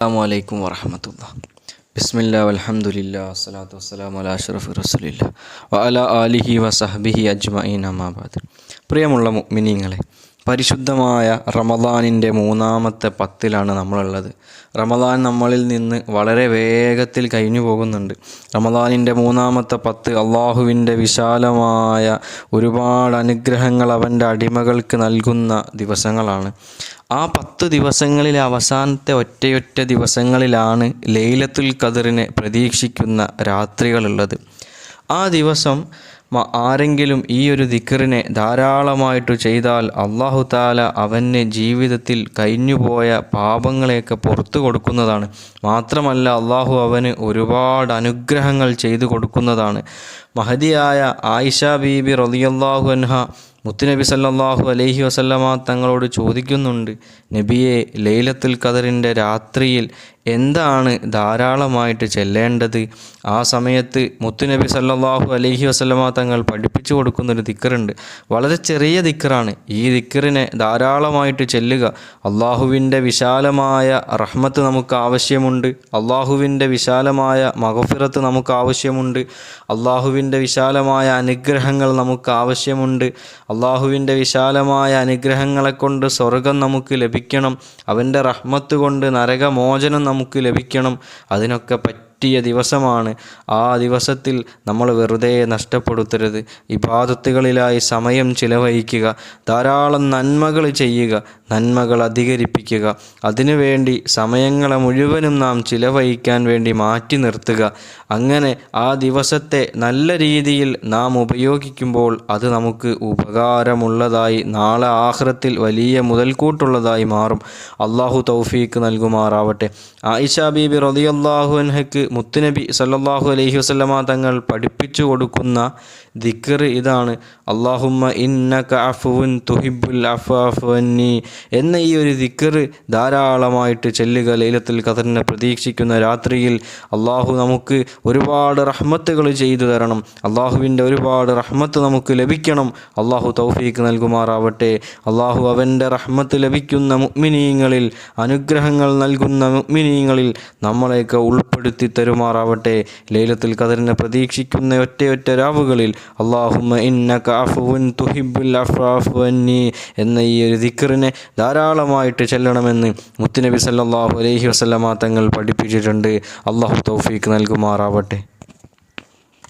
അസ്സാം വലൈക്കും വറഹമത്തുള്ള. ബിസ്മില്ല അലഹമുല്ല വസ്സലാത്തു വസ്സലാം അല അഷറഫ് റസുലില്ല വ അല ആലിഹി വസഹബിഹി അജ്മഈൻ അമാബാദ് പ്രിയമുള്ള മുഅ്മിനീങ്ങളെ പരിശുദ്ധമായ റമദാനിന്റെ മൂന്നാമത്തെ പത്തിലാണ് നമ്മളുള്ളത്. റമദാൻ നമ്മളിൽ നിന്ന് വളരെ വേഗത്തിൽ കഴിഞ്ഞു പോകുന്നുണ്ട്. റമദാനിന്റെ മൂന്നാമത്തെ പത്ത് അള്ളാഹുവിന്റെ വിശാലമായ ഒരുപാട് അനുഗ്രഹങ്ങൾ അവന്റെ അടിമകൾക്ക് നൽകുന്ന ദിവസങ്ങളാണ്. ആ പത്ത് ദിവസങ്ങളിലെ അവസാനത്തെ ഒറ്റയൊറ്റ ദിവസങ്ങളിലാണ് ലൈലത്തുൽ ഖദറിനെ പ്രതീക്ഷിക്കുന്ന രാത്രികളുള്ളത്. ആ ദിവസം ആരെങ്കിലും ഈ ഒരു ദിക്കറിനെ ധാരാളമായിട്ട് ചെയ്താൽ അള്ളാഹു താല അവന് ജീവിതത്തിൽ കഴിഞ്ഞുപോയ പാപങ്ങളെയൊക്കെ പുറത്തു കൊടുക്കുന്നതാണ്. മാത്രമല്ല അള്ളാഹു അവന് ഒരുപാട് അനുഗ്രഹങ്ങൾ ചെയ്തു കൊടുക്കുന്നതാണ്. മഹതിയായ ആയിഷ ബീബി റളിയല്ലാഹു അൻഹ മുത്തുനബി സല്ലാഹു അലൈഹി വസല്ലമ തങ്ങളോട് ചോദിക്കുന്നുണ്ട് നബിയെ ലൈലത്തുൽ ഖദറിന്റെ രാത്രിയിൽ എന്താണ് ധാരാളമായിട്ട് ചെല്ലേണ്ടത്? ആ സമയത്ത് മുത്തുനബി സല്ലാഹു അലഹി വസ്ലമ തങ്ങൾ പഠിപ്പിച്ചു കൊടുക്കുന്നൊരു ദിക്കറുണ്ട് വളരെ ചെറിയ ദിക്കറാണ് ഈ ദിക്കറിനെ ധാരാളമായിട്ട് ചെല്ലുക. അള്ളാഹുവിന്റെ വിശാലമായ റഹ്മത്ത് നമുക്ക് ആവശ്യമുണ്ട്. അള്ളാഹുവിന്റെ വിശാലമായ മഹഫിറത്ത് നമുക്ക് ആവശ്യമുണ്ട്. അള്ളാഹുവിന്റെ വിശാലമായ അനുഗ്രഹങ്ങൾ നമുക്ക് ആവശ്യമുണ്ട്. അള്ളാഹുവിന്റെ വിശാലമായ അനുഗ്രഹങ്ങളെ കൊണ്ട് സ്വർഗം നമുക്ക് ലഭിക്കണം. അവന്റെ റഹ്മത്ത് കൊണ്ട് നരകമോചനം നമുക്ക് ലഭിക്കണം. അതിനൊക്കെ പറ്റിയ ദിവസമാണ്. ആ ദിവസത്തിൽ നമ്മൾ വെറുതെ നഷ്ടപ്പെടുത്തരുത്. ഇബാദത്തുകളിലായി സമയം ചിലവഴിക്കുക. ധാരാളം നന്മകൾ ചെയ്യുക. നന്മകൾ അധികരിപ്പിക്കുക. അതിനുവേണ്ടി സമയങ്ങളെ മുഴുവനും നാം ചിലവഴിക്കാൻ വേണ്ടി മാറ്റി നിർത്തുക. അങ്ങനെ ആ ദിവസത്തെ നല്ല രീതിയിൽ നാം ഉപയോഗിക്കുമ്പോൾ അത് നമുക്ക് ഉപകാരമുള്ളതായി നാളെ ആഹ്റത്തിൽ വലിയ മുതൽക്കൂട്ടുള്ളതായി മാറും. അള്ളാഹു തൗഫീക്ക് നൽകുമാറാവട്ടെ. ആയിഷ ബീബി റളിയല്ലാഹു അൻഹയ്ക്ക് മുത്തുനബി സല്ലാഹു അലൈഹി വസല്ലമ തങ്ങൾ പഠിപ്പിച്ചു കൊടുക്കുന്ന ദിക്ർ ഇതാണ്. അള്ളാഹുമ്മ ഇന്നക അഫുവുൻ തുഹിബുൽ അഫാഫുന്നി എന്ന ഈ ഒരു ദിക്കർ ധാരാളമായിട്ട് ചെല്ലുക ലൈലത്തിൽ ഖദറിനെ പ്രതീക്ഷിക്കുന്ന രാത്രിയിൽ അള്ളാഹു നമുക്ക് ഒരുപാട് റഹ്മത്തുകൾ ചെയ്തു തരണം. അള്ളാഹുവിന്റെ ഒരുപാട് റഹ്മത്ത് നമുക്ക് ലഭിക്കണം. അള്ളാഹു തൗഫീക്ക് നൽകുമാറാവട്ടെ. അള്ളാഹു അവന്റെ റഹ്മത്ത് ലഭിക്കുന്ന മുഗ്മിനീങ്ങളിൽ അനുഗ്രഹങ്ങൾ നൽകുന്ന മുഗ്മിനീങ്ങളിൽ നമ്മളെയൊക്കെ ഉൾപ്പെടുത്തി തരുമാറാവട്ടെ. ലൈലത്തിൽ കഥറിനെ പ്രതീക്ഷിക്കുന്ന ഒറ്റയൊറ്റ രാവുകളിൽ അള്ളാഹുമ്മ ഇന്നക അഫുവുൻ തുഹിബുൽ അഫാഫുവന്നി എന്ന ഈ ഒരു ദിക്കറിനെ ധാരാളമായിട്ട് ചെല്ലണമെന്ന് മുത്തുനബി സല്ലാഹു അലൈഹി വസല്ലമ തങ്ങൾ പഠിപ്പിച്ചിട്ടുണ്ട്. അള്ളാഹു തൗഫീക്ക് നൽകുമാറാവട്ടെ.